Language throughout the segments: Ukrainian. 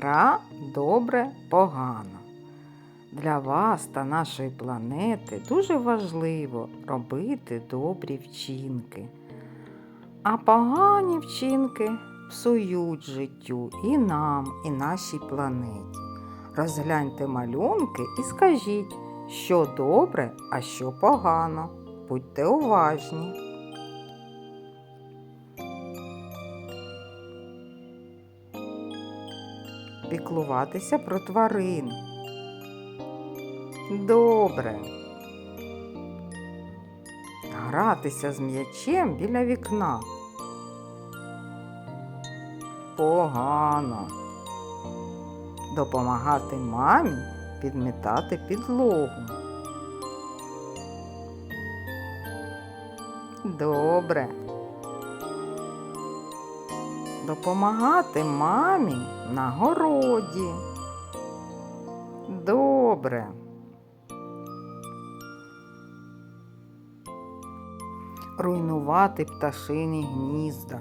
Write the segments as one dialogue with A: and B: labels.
A: Гра добре погано. Для вас та нашої планети дуже важливо робити добрі вчинки. А погані вчинки псують життю і нам, і нашій планеті. Розгляньте малюнки і скажіть, що добре, а що погано. Будьте уважні. Піклуватися про тварин. Добре. Гратися з м'ячем біля вікна. Погано. Допомагати мамі підмітати підлогу. Добре. Допомагати мамі на городі. Добре. Руйнувати пташині гнізда.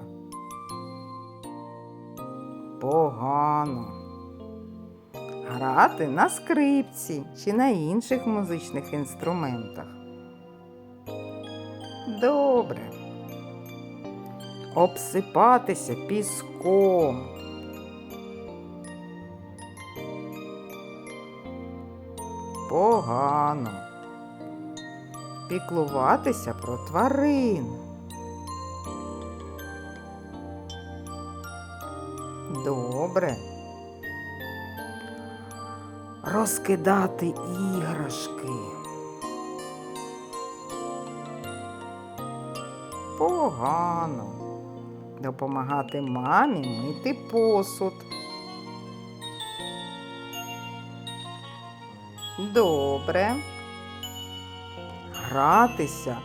A: Погано. Грати на скрипці чи на інших музичних інструментах. Добре. Обсипатися піском. Погано. Піклуватися про тварин. Добре. Розкидати іграшки. Погано. Допомагати мамі мити посуд. Добре. Гратися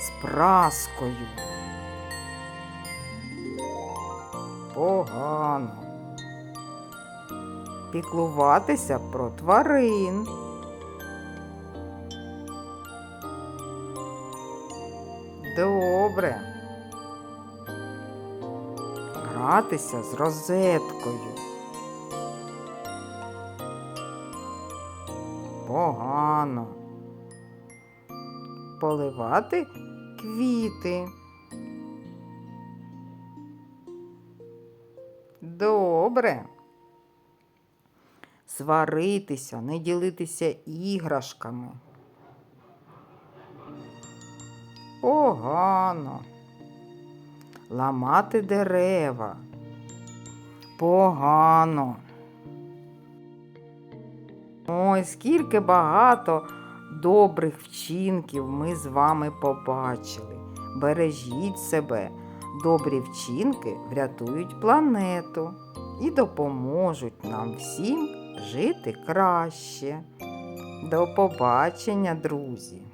A: з праскою. Погано. Піклуватися про тварин. Добре. Гратися з розеткою. Погано. Поливати квіти. Добре. Сваритися, не ділитися іграшками. Погано. Ламати дерева. Погано. Ой, скільки багато добрих вчинків ми з вами побачили. Бережіть себе. Добрі вчинки врятують планету і допоможуть нам всім жити краще. До побачення, друзі!